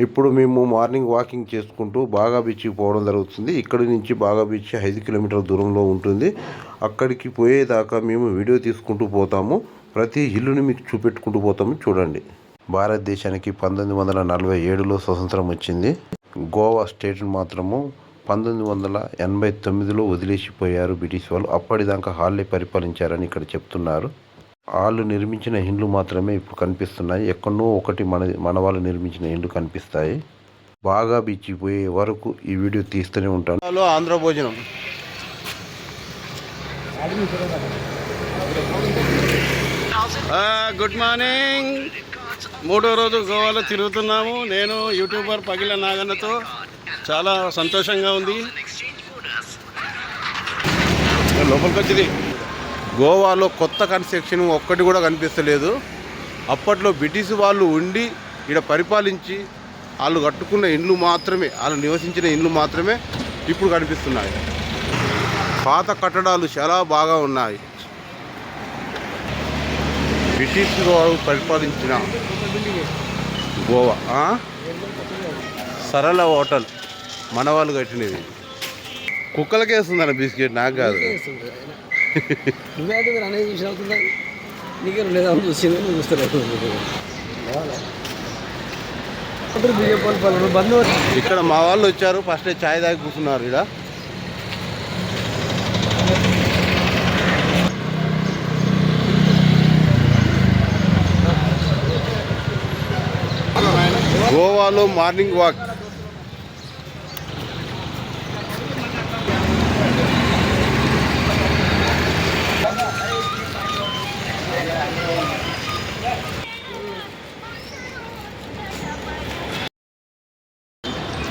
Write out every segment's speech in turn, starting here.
ఇప్పుడు మేము morning walking చేసుకుంటూ బాగా బీచ్కి పోవడం జరుగుతుంది. ఇక్కడి నుంచి బాగా బీచ్ ఐదు కిలోమీటర్ల దూరంలో ఉంటుంది. అక్కడికి పోయేదాకా మేము వీడియో తీసుకుంటూ పోతాము. ప్రతి ఇల్లుని మీకు చూపెట్టుకుంటూ పోతాము. చూడండి. భారతదేశానికి పంతొమ్మిది వందల నలభై ఏడులో స్వతంత్రం వచ్చింది. గోవా స్టేట్ని మాత్రము పంతొమ్మిది వందల ఎనభై తొమ్మిదిలో వదిలేసిపోయారు బ్రిటిష్ వాళ్ళు. అప్పటిదాకా హాల్లే పరిపాలించారని ఇక్కడ చెప్తున్నారు. వాళ్ళు నిర్మించిన ఇండ్లు మాత్రమే ఇప్పుడు కనిపిస్తున్నాయి. ఎక్కడో ఒకటి మన మన వాళ్ళు నిర్మించిన ఇండ్లు కనిపిస్తాయి. బాగా బిచ్చిపోయే వరకు ఈ వీడియో తీస్తూనే ఉంటాను. ఆంధ్ర భోజనం. Good morning. మూడో రోజు గోవాలో తిరుగుతున్నాము. నేను యూట్యూబర్ పగిల నాగన్నతో చాలా సంతోషంగా ఉంది. లోపలికి వచ్చింది. గోవాలో కొత్త కన్స్ట్రక్షన్ ఒక్కటి కూడా కనిపిస్తలేదు. అప్పట్లో బ్రిటిష్ వాళ్ళు ఉండి ఇక్కడ పరిపాలించి వాళ్ళు కట్టుకున్న ఇండ్లు మాత్రమే వాళ్ళు నివసించిన ఇండ్లు మాత్రమే ఇప్పుడు కనిపిస్తున్నాయి. పాత కట్టడాలు చాలా బాగా ఉన్నాయి. బ్రిటిష్ వారు పరిపాలించిన గోవా సరళ హోటల్ మన వాళ్ళు కట్టినది కుక్కలకే వేస్తుందన్న బిస్కెట్ నాకు కాదు. నువ్వేంటి మీరు అనేది చూసి అవుతుందా నీకే లేదా చూసింది నువ్వు చూస్తారు ఇప్పుడు బియ్యం పాలు పాలు బంధు ఇక్కడ మా వాళ్ళు వచ్చారు ఫస్ట్ చాయ్ దాకా కూర్చున్నారు ఇక్కడ. గోవాలో మార్నింగ్ వాక్.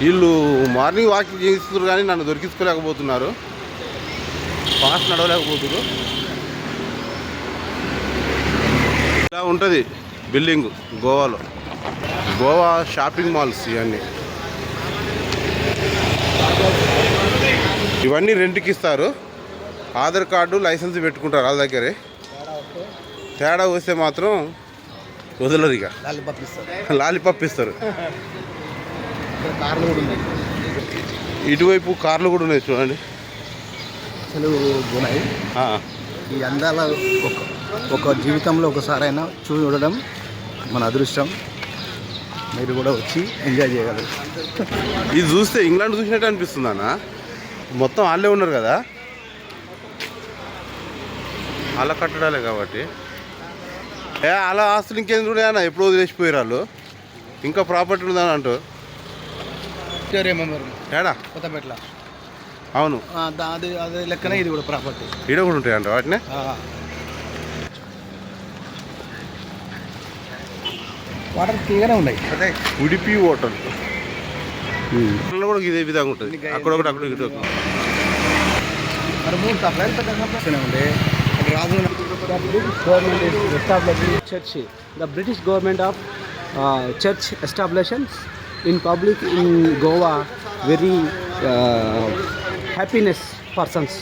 వీళ్ళు మార్నింగ్ వాకింగ్ చేస్తున్నారు కానీ నన్ను దొరికించుకోలేకపోతున్నారు. ఫాస్ట్ నడవలేకపోతున్నారు. ఇలా ఉంటుంది బిల్డింగ్ గోవాలో. గోవా షాపింగ్ మాల్స్ ఇవన్నీ. ఇవన్నీ రెంట్కి ఇస్తారు. ఆధార్ కార్డు లైసెన్స్ పెట్టుకుంటారు వాళ్ళ దగ్గరే. తేడా వస్తే మాత్రం వదలరు ఇక. వాళ్ళు పంపిస్తారు లాలిపప్ ఇస్తారు ఇక్కడ కార్లు కూడా ఉన్నాయి. ఇటువైపు కార్లు కూడా ఉన్నాయి చూడండి. అసలు ఉన్నాయి. ఈ అందాల ఒక ఒక జీవితంలో ఒకసారైనా చూడడం మన అదృష్టం. మీరు కూడా వచ్చి ఎంజాయ్ చేయగలరు ఇది చూస్తే ఇంగ్లాండ్ చూసినట్టు అనిపిస్తుంది అన్న. మొత్తం వాళ్ళే ఉన్నారు కదా. వాళ్ళ కట్టడాలే కాబట్టి. ఏ అలా ఆస్తులు ఇంకేం చూడనా ఎప్పుడో వదిలేసిపోయారు వాళ్ళు. ఇంకా ప్రాపర్టీ ఉందని అంటూ మెంబర్ ఏడా? కొత్తపేటలో. అవును. అది అదే లెక్కనే ఇది కూడా ప్రాపర్టీ ఈడ కూడా ఉంటాయి అంట వాటిని? వాటర్ తీగానే ఉన్నాయి. అదే ఉడిపి హోటల్ హోటల్లో కూడా ఇదే విధంగా ఉంటుంది. అక్కడ ఒకటి అక్కడ ఒకటి. మరి మూడు ఉండే. Raju government establish church the British government of church establishments in public in Goa very happiness persons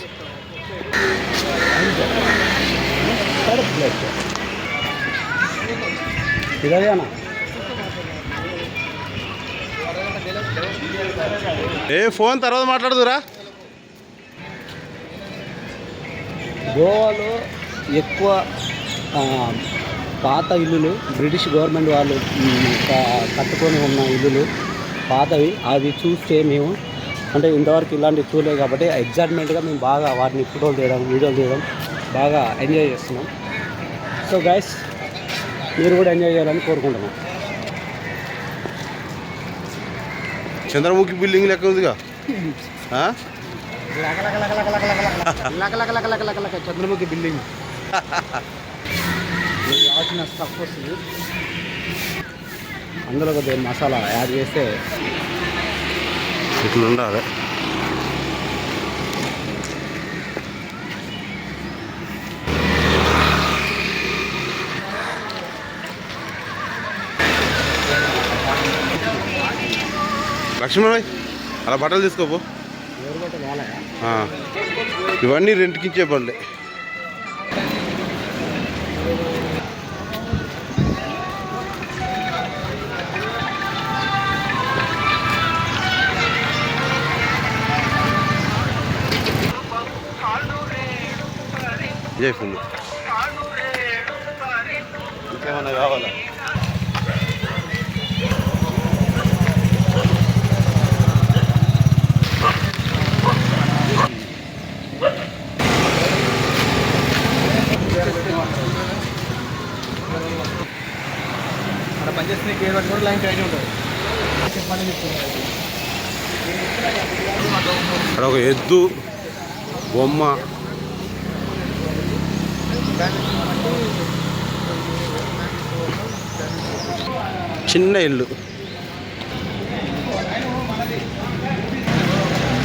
ఇదేనా ఏ ఫోన్ తర్వాత మాట్లాడుదురా. గోవాలో ఎక్కువ పాత ఇల్లులు బ్రిటిష్ గవర్నమెంట్ వాళ్ళు కట్టుకొని ఉన్న ఇల్లులు పాతవి అవి చూస్తే మేము అంటే ఇంతవరకు ఇలాంటివి చూడలేదు కాబట్టి ఎగ్జైట్మెంట్గా మేము బాగా వాటిని ఫోటోలు తీయడం వీడియోలు తీయడం బాగా ఎంజాయ్ చేస్తున్నాం సో గైస్ మీరు కూడా ఎంజాయ్ చేయాలని కోరుకుంటున్నాం చంద్రముఖి బిల్డింగ్ లెక్క ఉందిగా? చంద్రముఖి బిల్డింగ్ కావాల్సిన స్టఫ్ వస్తుంది అందులో కొద్దిగా మసాలా యాడ్ చేస్తే ఇట్లా ఉండాలి. లక్ష్మణ్ అలా బట్టలు తీసుకోపో. ఇవన్నీ రెంట్కి ఇచ్చే ఫుల్. ఇంకేమన్నా కావాలా? అక్కడ పనిచేస్తున్న కేర్ కూడా లైన్ టైట్ ఉంటుంది. అక్కడ ఒక ఎద్దు బొమ్మ చిన్న ఇల్లు.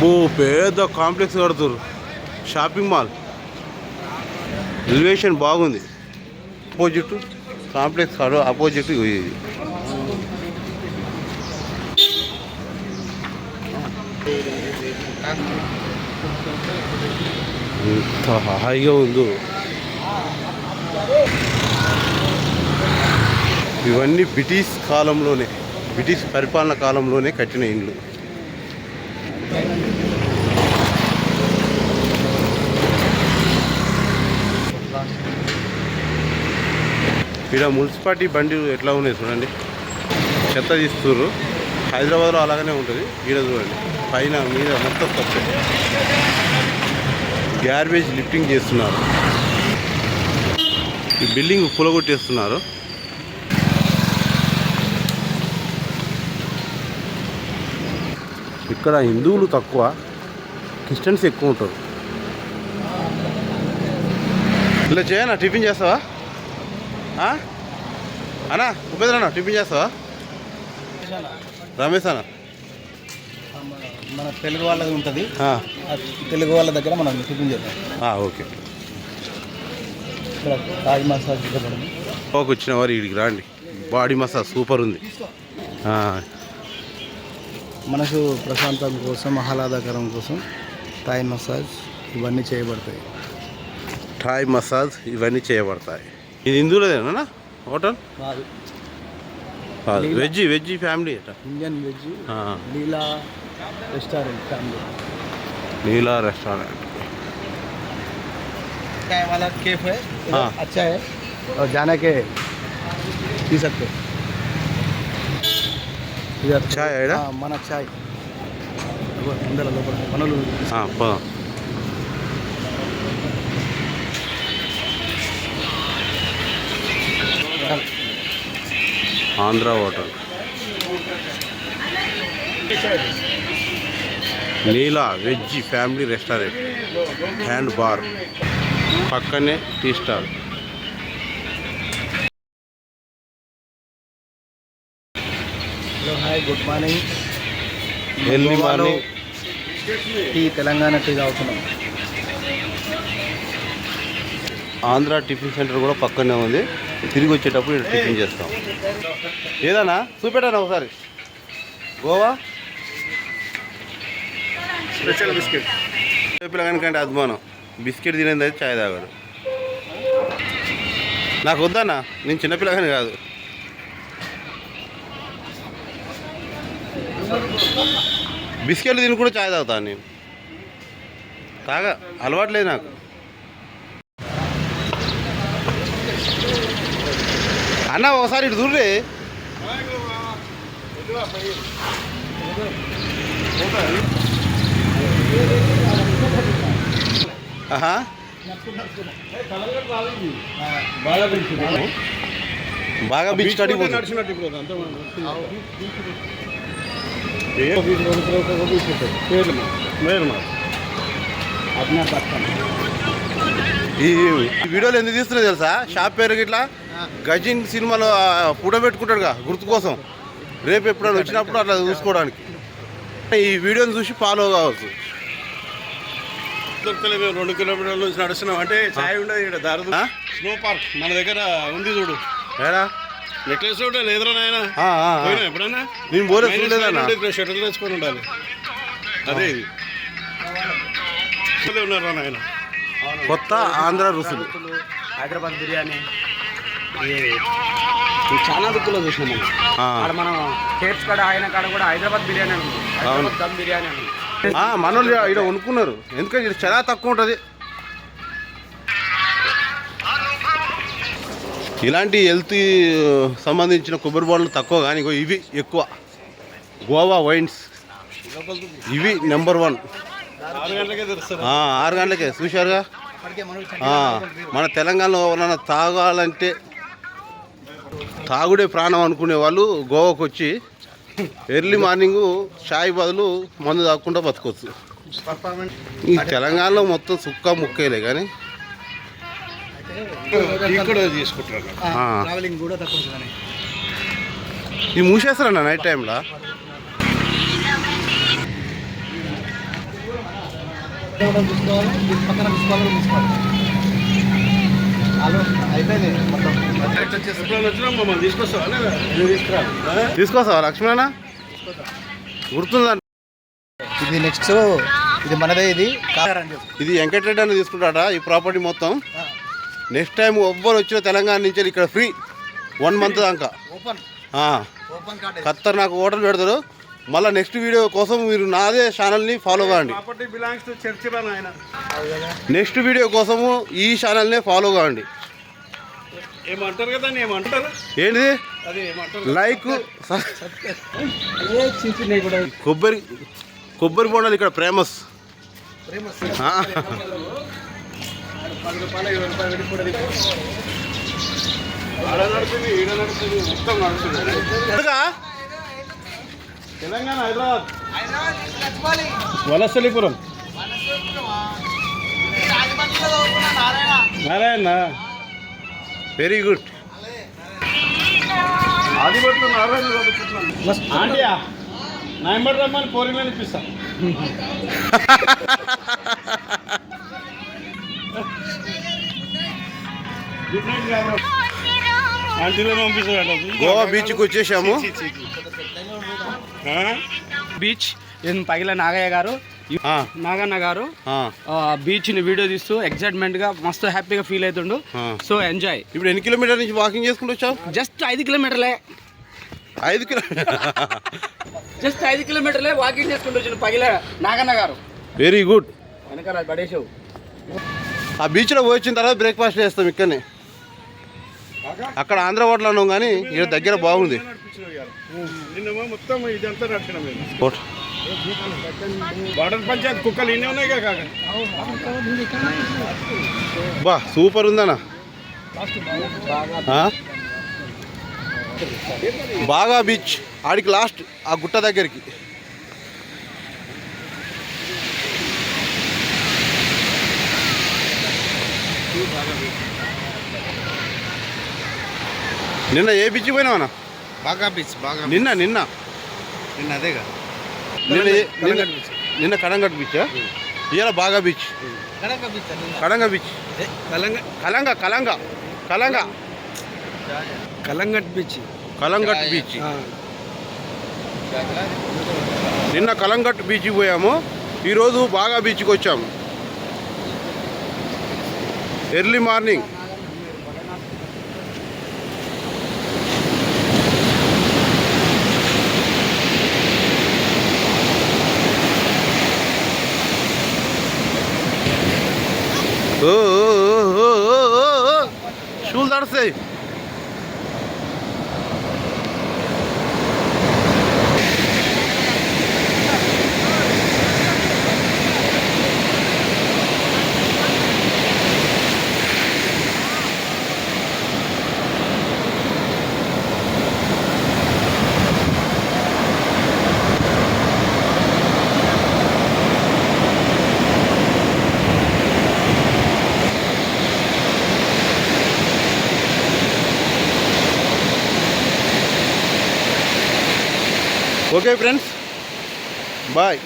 ఓ పెద్ద కాంప్లెక్స్ కడుతురు షాపింగ్ మాల్. ఎలివేషన్ బాగుంది. అపోజిట్ కాంప్లెక్స్ కాదు అపోజిట్ ఇది. ఎంత హాయిగా ఉందో. ఇవన్నీ బ్రిటిష్ కాలంలోనే బ్రిటిష్ పరిపాలన కాలంలోనే కట్టిన ఇండ్లు. ఇక్కడ మున్సిపాలిటీ బండి ఎట్లా ఉన్నాయి చూడండి. చెత్త తీస్తుర్రు. హైదరాబాద్లో అలాగనే ఉంటుంది. ఈడ చూడండి. పైన మీద మొత్తం తప్పే. గ్యార్బేజ్ లిఫ్టింగ్ చేస్తున్నారు. ఈ బిల్డింగ్ పులగొట్టేస్తున్నారు ఇక్కడ హిందువులు తక్కువ క్రిస్టియన్స్ ఎక్కువ ఉంటారు. ఇలా చేయనా? టిఫిన్ చేస్తావా? అన్నా ఉపేంద్రనా టిఫిన్ చేస్తావా? రమేష్ అన్న మన తెలుగు వాళ్ళది ఉంటుంది. తెలుగు వాళ్ళ దగ్గర మనం టిఫిన్ చేద్దాం. ఓకే. ఇక్కడ తాజ్ మసాజ్ ఇవ్వబడింది వచ్చిన వారు ఇడికి రాండి. బాడీ మసాజ్ సూపర్ ఉంది. మనసు ప్రశాంతం కోసం ఆహ్లాదకరం కోసం తాయి మసాజ్ ఇవన్నీ చేయబడతాయి. థాయ్ మసాజ్ ఇవన్నీ చేయబడతాయి. ఇది హిందువులదేనా hotel? Veg veg family Indian veg Leela restaurant family Neela restaurant. चाय वाला केफ है इधर हाँ। अच्छा है और जाने के पी सकते इधर चाय है ना? हाँ, మన చాయ్ అందరూ లోపల పనులు ఆ, పోదాం Andhra hotel Neela veg family restaurant hand bar పక్కనే tea stall. Hello hi good morning. Early morning tea Telangana tea తాగుతున్నాం. ఆంధ్ర టిఫిన్ సెంటర్ కూడా పక్కనే ఉంది. తిరిగి వచ్చేటప్పుడు ఇక్కడ టిఫిన్ చేస్తాం. ఏదన్నా? చూపెట్టాను ఒకసారి? గోవా? Special biscuit. పిల్లగానికంటే అద్మానం బిస్కెట్ తినేది అయితే చాయ్ తాగాడు నాకు వద్దన్నా నేను చిన్నపిల్లగానే కాదు. బిస్కెట్లు తిని కూడా చాయ్ తాగుతాను నేను. తాగా అలవాట్లేదు నాకు. అన్న ఒకసారి ఇటు దూరే Thank you. బాగా బీచ్ స్టడీ నడిచినట్టు ఇప్పుడు అంతా అభినా పక్కన ఈ ఈ వీడియోలు ఎందుకు తీస్తున్నాయి తెలుసా? షాప్ పేరు ఇట్లా గజిన్ సినిమాలో ఫోటో పెట్టుకుంటాడుగా గుర్తు కోసం. రేపు ఎప్పుడైనా వచ్చినప్పుడు అట్లా చూసుకోవడానికి. ఈ వీడియోని చూసి ఫాలో కావచ్చు. దొరకలే మేము రెండు కిలోమీటర్ల నుంచి నడుస్తున్నాం. అంటే ఛాయ్ ఉండదు ఇక్కడ దారి? స్నో పార్క్ మన దగ్గర ఉంది చూడు. ఏడా నెక్లెస్ ఒకటి లేదురా నాయన. పోయినా ఎప్పుడన్నా? నేను పోలే చూడలేదన్నా? ఉంటే షటిల్ తెచ్చుకొని ఉండాలి. అదే ఇది. ఉన్నారా నాయన? కొత్త ఆంధ్ర రుసులు హైదరాబాద్ బిర్యానీ. చాలా దిక్కులో చూసినాం మనం. మనం కేట్స్ కాడ ఆయన కాడ కూడా హైదరాబాద్ బిర్యానీ అని ఉంది. అవును. హైదరాబాద్ దమ్ బిర్యానీ అని ఉంది. ఆ, మనోళ్ళు ఇక్కడ వండుకున్నారు ఎందుకంటే ఇక్కడ చాలా తక్కువ ఉంటుంది. ఇలాంటి హెల్త్ సంబంధించిన కొబ్బరి బాళ్ళు తక్కువ కానీ ఇగో ఇవి ఎక్కువ. గోవా వైన్స్. ఇవి నెంబర్ వన్ ఆరు గంటలకే. చూశారుగా? మన తెలంగాణలో ఎవరైనా తాగాలంటే తాగుడే ప్రాణం అనుకునే వాళ్ళు గోవాకు వచ్చి ఎర్లీ మార్నింగ్ చాయ్ బదులు మందు తాగకుండా బతకొచ్చు. ఈ తెలంగాణలో మొత్తం సుక్క ముక్కేలే కానీ. ఇక్కడ తీసుకుంటారు ఆ. ట్రావెలింగ్ కూడా తక్కువ ఉంటుందని. ఇది మూసేస్తారన్న నైట్ టైంలో? చూసుకోవాలి తీసుకొస్తావా లక్ష్మణ గుర్తుందా? ఇది నెక్స్ట్ ఇది మనదే ఇది ఇది వెంకటరెడ్డి అని తీసుకుంటాడా ఈ ప్రాపర్టీ మొత్తం? నెక్స్ట్ టైం ఎవ్వరు వచ్చిన తెలంగాణ నుంచి ఇక్కడ ఫ్రీ వన్ మంత్ దాకా. ఓపెన్ ఆ, ఓపెన్ కార్డ్ ఖత్తర్ నాకు హోటల్ పెడతారు. మళ్ళీ నెక్స్ట్ వీడియో కోసం మీరు నాదే ఛానల్ని ఫాలో కావండి నెక్స్ట్ వీడియో కోసము ఈ ఛానల్నే ఫాలో కావండి ఏమంటారు కదా ఏమంటారు? ఏంటిది? లైక్ కొబ్బరి కొబ్బరి బొండాలు ఇక్కడ ఫేమస్ ఫేమస్ తెలంగాణ హైదరాబాద్. వలసలిపురం. నారాయణ. వెరీ గుడ్ ఆదిపట్ల నారాయణ ఆంటీయా నా ఎంబడి రమ్మని నైట్ కాదు ఆంటీలో పంపిస్తాడు. గోవా బీచ్కి వచ్చేసాము. బీచ్. పగిల నాగయ్య గారు. నాగన్న గారు. ఆ, బీచ్ని వీడియో తీస్తూ ఎగ్జైట్మెంట్గా మస్తు హ్యాపీగా ఫీల్ అవుతుండు. సో ఎంజాయ్ ఇప్పుడు ఎన్ని కిలోమీటర్ నుంచి వాకింగ్ చేసుకుంటూ వచ్చావు? జస్ట్ ఐదు కిలోమీటర్లే ఐదు కిలోమీటర్ జస్ట్ ఐదు కిలోమీటర్లే వాకింగ్ చేసుకుంటూ వచ్చిన పగిల నాగన్న గారు. వెరీ గుడ్ వెనకాల పడేసావు. ఆ బీచ్లో పోయి వచ్చిన తర్వాత బ్రేక్ఫాస్ట్ చేస్తాం ఇక్కడనే. అక్కడ ఆంధ్ర హోటల్ అన్నాం కానీ ఇక్కడ దగ్గర బాగుంది. నిన్న మొత్తం ఇదంతా నడిచినాం మేము. హోట- బార్డర్ పంచాయత్ కుక్కలు ఇన్ని ఉన్నాయి కాక. బా సూపర్ ఉందన్న. ఆ? బాగా బీచ్. ఆడికి లాస్ట్ ఆ గుట్ట దగ్గరికి. నిన్న ఏ బీచ్ పోయినావన్నా? బాగా బీచ్ బాగా నిన్న నిన్న. నిన్న అదేగా నిన్న ఏ- నిన్న నిన్న కడంగట్ బీచ్ ఇవాళ బాగా బీచ్ కడక బీచ్ కడంగ బీచ్ కలంగ. కలంగ కలంగ. కలంగ. కలంగట్ బీచ్ కలంగట్ బీచ్ నిన్న కలంగట్ బీచ్కి పోయాము. ఈరోజు బాగా బీచ్కి వచ్చాము. ఎర్లీ మార్నింగ్ আছে ఓకే ఫ్రెండ్స్. బాయ్.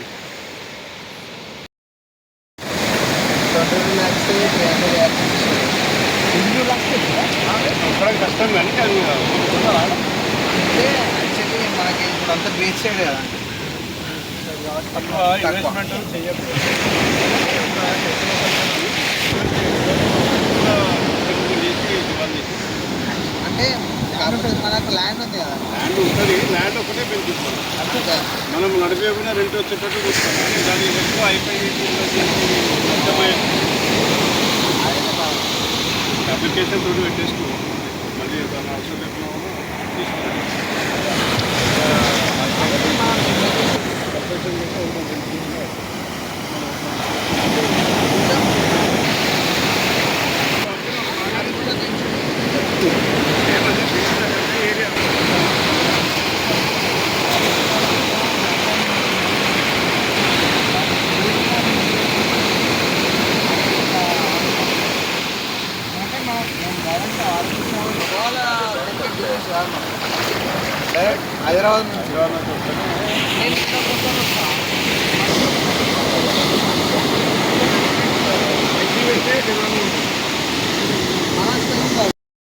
అక్కడ కష్టం కానీ అది మనకి ఇప్పుడు అంతా బీచ్ సైడ్ కదా ఇన్వెస్ట్మెంట్ చేయకపోతే అంటే మనకు ల్యాండ్ ఉంది కదా. ల్యాండ్ ఉంటుంది ల్యాండ్ ఒకటే మనం నడిపేకుండా రెంట్ వచ్చేటట్టు చూస్తాం దాని ఎక్కువ అయిపోయి అప్లికేషన్ తోటి పెట్టేసుకున్నాం అది తన ఔషధ హైదరాబాద్